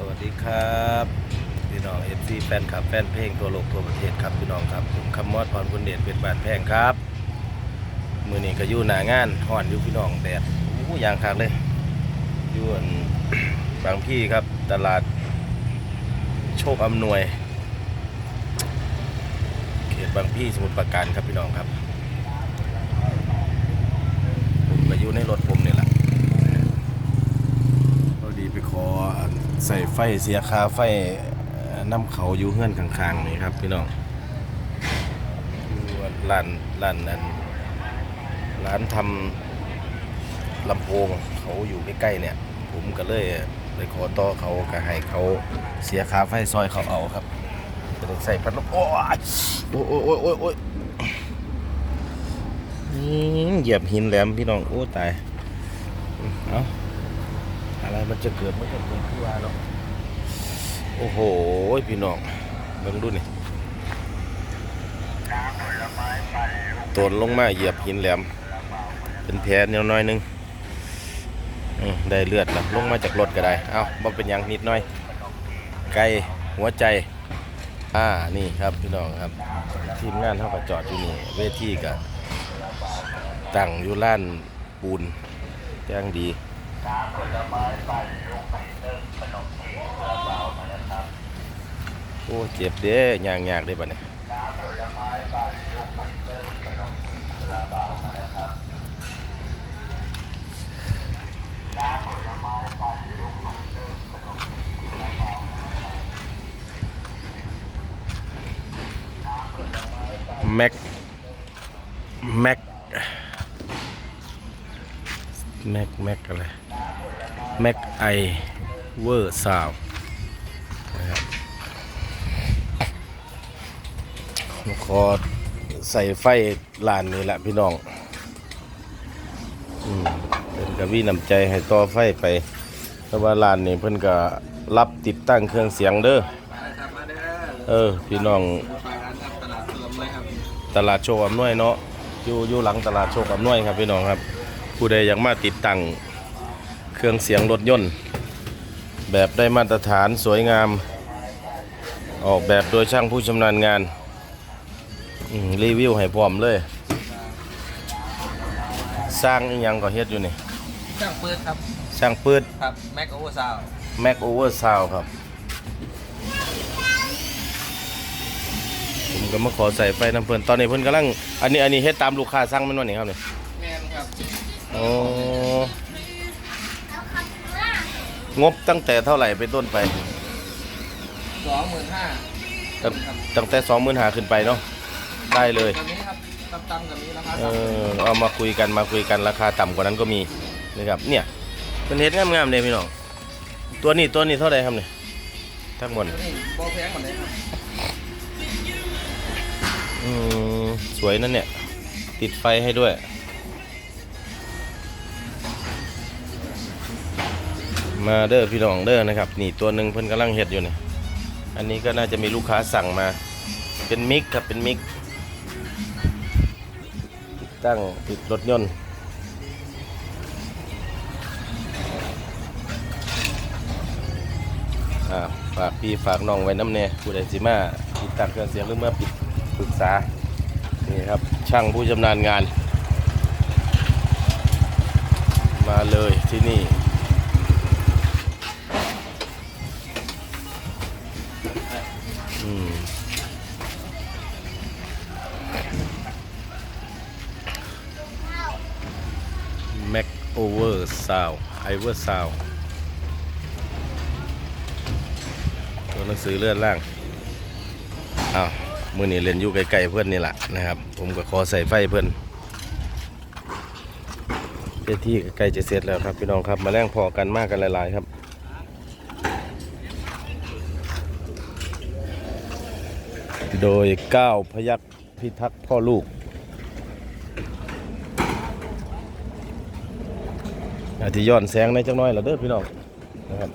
สวัสดีครับพี่น้องเอฟซีแฟนคลับแฟนเพลงตัวโลกทั่วประเทศครับพี่น้องครับผมคำมอดพรคุณเดชเป็นบานแพงครับ มือนี้ก็อยู่หนางานห่อนอยู่พี่น้องแดดโอ้ยางคักเลยอยู่นบางพี่ครับตลาด โชคอำนวย เขตบางพี่สมุทรปราการครับพี่น้องครับผมก็อยู่ในรถผมนี่แหละ พอดีไปขอ ใส่ไฟเสียคาไฟน้ำเขาอยู่เฮือนข้างๆนี่ครับ พี่น้องร้านร้านนั้นร้านทำลำโพงเขาอยู่ใกล้ๆเนี่ย ผมก็เลยไปขอต่อเขาก็ให้เขาเสียคาไฟซอยเขาเอาครับจะได้ใส่พัดลมโอ้ยโอ้ยโอ้ยโอ้ยโอ้ยเหยียบหินแหลมพี่น้องโอ้ตาย เอา อะไรมันจะเกิดมันก็เกิดขึ้นมาเนาะโอ้โห พี่น้องเบิ่งดูนี่ตนลงมาเหยียบหินแหลม เป็นแผลนิดน้อยหนึงได้เลือดแล้วลงมาจากรถก็ได้ เอาบ่เป็นยังนิดหน่อย ไกลหัวใจ อ่า นี่ครับพี่น้องครับ ทีมงานเขาก็จอดอยู่นี่ เวทีก็ตั้งอยู่ล้านปูนแจ้งดี โอ้เจ็บเด้ยางยากๆเด้บัดนี้แม็กแม็กแม็กแม็กอะไร แม็กไอเวอร์ซาวขอใส่ไฟลานนี่แหละพี่น้องอืมเป็นกวีนำใจให้ต่อไฟไปเพราะว่าลานนี่เพิ่นก็รับติดตั้งเครื่องเสียงเด้อเออ พี่น้องตลาดเสริมเลยครับตลาดโชคอำนวยเนาะอยู่อยู่หลังตลาดโชคอำนวยครับพี่น้องครับ ผู้ใดอยากมาติดตั้ง เครื่องเสียงรถยนต์ แบบได้มาตรฐานสวยงาม ออกแบบโดยช่างผู้ชำนาญงานอืมรีวิวให้พร้อมเลย สร้างอีหยังก็เฮ็ดอยู่นี่ช่างปืดครับสร้างปืดครับแม็กโอเวอร์ซาวแม็กโอเวอร์ซาวครับ ผมก็มาขอใส่ไฟน้ำเพิ่นตอนนี้เพิ่นกำลัง อันนี้อันนี้เฮ็ดตามลูกค้าสั่งแมันวันนี้ครับนี่แมนครับโอ้ งบตั้งแต่เท่าไหร่เป็นต้นไป สองหมื่นห้าตั้งตั้งแต่สองหมื่นหาขึ้นไปเนาะได้เลยตัวนี้ครับต่ำๆกับนี้ราคาเอต่ำอเอามาคุยกันมาคุยกันราคาต่ำกว่านั้นก็มีนะครับเนี่ยเป็นเฮ็ดงามๆเลยพี่น้องตัวนี้ตัวนี้เท่าไหร่ครับเนี่ยทั้งหมดตัวนี้โบแพงหมดเลยครับอืมสวยนั่นเนี่ย ติดไฟให้ด้วย มาเด้อพี่น้องเด้อนะครับ นี่ตัวหนึ่งเพิ่นกำลังเห็ดอยู่นี่อันนี้ก็น่าจะมีลูกค้าสั่งมา เป็นมิกครับเป็นมิกติดตั้งติดรถยนต์อาฝากพี่ฝากน้องไว้น้ำเนี่ยผู้ใดสิมาติดตั้งเครื่องเสียงหรือเมื่อปิดปรึกษานี่ครับช่างผู้ชำนาญงาน มาเลยที่นี่ แม็กโอเวอร์ซาวไอเวอร์ซาวตัวหนังสือเลื่อนล่างอ้าวมือนี้เล่นอยู่ไกลๆเพื่อนนี่แหละนะครับ ผมก็ขอใส่ไฟเพื่อนเจ้าที่ใกล้จะเสร็จแล้วครับพี่น้องครับมาแรงพอกันมากกันหลาย ๆ ครับโดยก้าวพยักพิทักษ์พ่อลูก อาจจะย้อนแสงในจังน้อยละเด้อพี่น้องนะครับ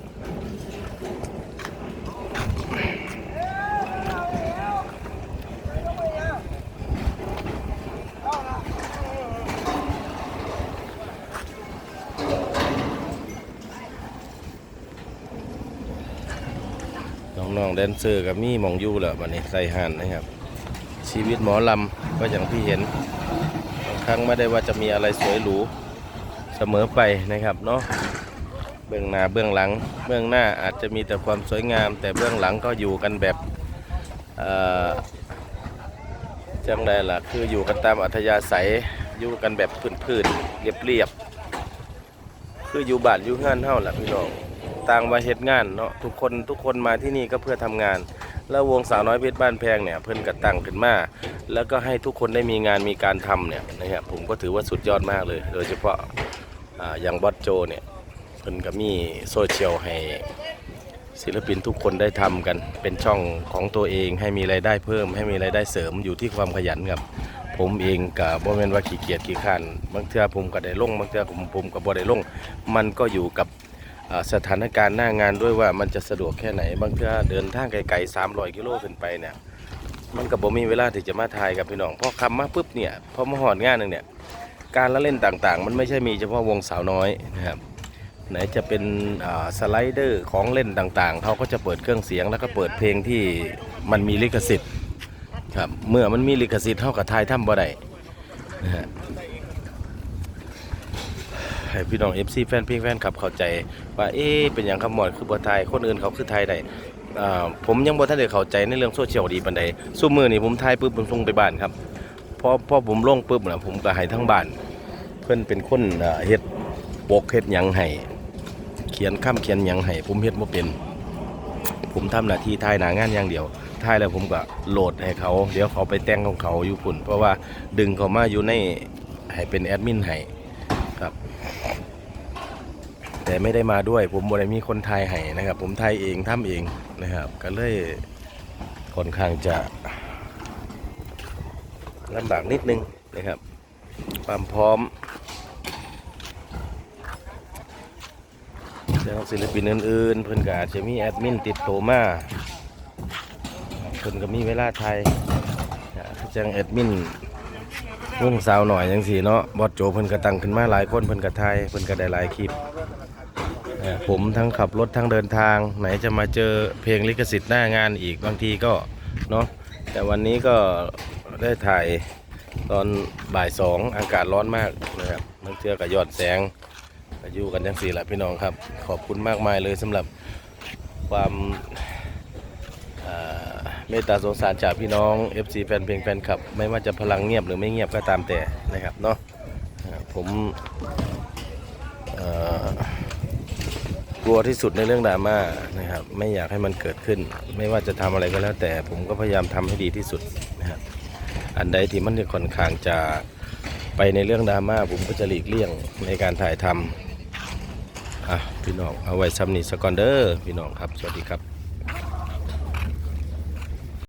น้องๆแดนเซอร์กับมีหมองยู่แล้ววันนี้ใส่หันนะครับ ชีวิตหมอลำก็อย่างที่เห็นบางครั้งไม่ได้ว่าจะมีอะไรสวยหรู สมอไปนะครับเนาะเบื้องหน้าเบื้องหลัง เบื้องหน้าอาจจะมีแต่ความสวยงาม แต่เบื้องหลังก็อยู่กันแบบจังไดล่ะคืออยู่กันตามอัธยาศัยอยู่กันแบบพื้นๆเรียบๆคืออยู่บ้านอยู่งานเท่าแหละพี่น้องต่างมาเฮ็ดงานเนาะทุกคนทุกคนมาที่นี่ก็เพื่อทำงาน แล้ววงสาวน้อยเพชรบ้านแพงเนี่ยเพิ่นก็ตั้งขึ้นมาแล้วก็ให้ทุกคนได้มีงานมีการทำเนี่ยนะครับผมก็ถือว่าสุดยอดมากเลย โดยเฉพาะ อย่างบอสโจเนี่ยเพิ่นก็มีโซเชียลให้ศิลปินทุกคนได้ทำกันเป็นช่องของตัวเองให้มีรายได้เพิ่ม ให้มีรายได้เสริมอยู่ที่ความขยันครับผมเองกับบ่แม่นว่าขี้เกียจขี้ข้านบางเทื่อผมก็ได้ลงบางเทื่อผมผมก็บ่ได้ลงมันก็อยู่กับสถานการณ์หน้างานด้วยว่ามันจะสะดวกแค่ไหน บางเทื่อเดินทางไกลๆ300กิโลขึ้นไปเนี่ยมันก็บ่มีเวลาที่จะมาถ่ายกับพี่น้องพอคำมาปุ๊บเนี่ยพอมาหอดงานหนึงเนี่ย การละเล่นต่างๆ มันไม่ใช่มีเฉพาะวงสาวน้อยนะครับไหนจะเป็นสไลเดอร์ของเล่นต่างๆ เขาก็จะเปิดเครื่องเสียงแล้วก็เปิดเพลงที่มันมีลิขสิทธิ์ครับเมื่อมันมีลิขสิทธิ์เท่ากับทายถ้ำบ่ได้นะฮะให้พี่น้อง FC แฟนเพลงแฟนคลับเข้าใจว่าเอ๊ะเป็นอย่างคำหมอดคือบ่ไทยคนอื่นเขาคือไทยได้ผมยังบ่ทันได้เข้าใจในเรื่องโซเชียลดีปานใดซุมื้อนี้ผมถ่ายปุ๊บผมส่งไปบ้านครับ พอพอผมลงปุ๊บนะผมก็ให้ทั้งบ้าน เพิ่อนเป็นคนเฮ็ดปกเฮ็ดหยังให้เขียนคำเขียนหยังให้ผมเฮ็ดบ่เป็น ผมทำหน้าที่ถ่ายหน้างานอย่างเดียวถ่ายแล้วผมก็โหลดให้เขา เดี๋ยวเขาไปแต่งของเขาอยู่พุ่น เพราะว่าดึงเขามาอยู่ในให้เป็นแอดมินให้ครับแต่ไม่ได้มาด้วย ผมบ่ได้มีคนไทยให้นะครับ ผมไทยเองทำเองนะครับ ก็เลยค่อนข้างจะ ลำบากนิดนึงนะครับ ความพร้อมแล้วศิลปินอื่นๆ เพิ่อนก็อาจจะมีแอดมินติดโตมาเพิ่นก็มีเวลาไทยนะจังแอดมินวงสาวหน่อยจังสีเนาะบอสโจเพิ่นก็ตั้งขึ้นมาหลายคนเพิ่นก็ไทยเพิ่นก็ได้หลายคลิปผมทั้งขับรถทั้งเดินทาง ไหนจะมาเจอเพลงลิขสิทธิ์หน้างานอีกบางทีก็เนาะแต่วันนี้ก็ ได้ถ่ายตอนบ่ายสองอากาศร้อนมากนะครับบางเทือกับยอดแสงก็อยู่กันจังสี่หละพี่น้องครับ ขอบคุณมากมายเลยสำหรับความเมตตาสงสารจากพี่น้อง FC แฟนเพลงแฟนคลับ ไม่ว่าจะพลังเงียบหรือไม่เงียบก็ตามแต่นะครับเนาะผมกลัวที่สุดในเรื่องดราม่านะครับไม่อยากให้มันเกิดขึ้น ไม่ว่าจะทำอะไรก็แล้วแต่ผมก็พยายามทำให้ดีที่สุดนะครับ อันใดที่มันจะค่อนข้างจะไปในเรื่องดราม่าผมก็จะหลีกเลี่ยงในการถ่ายทำอะพี่น้องเอาไว้ซ้ำนี้สกอนเดอร์พี่น้องครับ สวัสดีครับ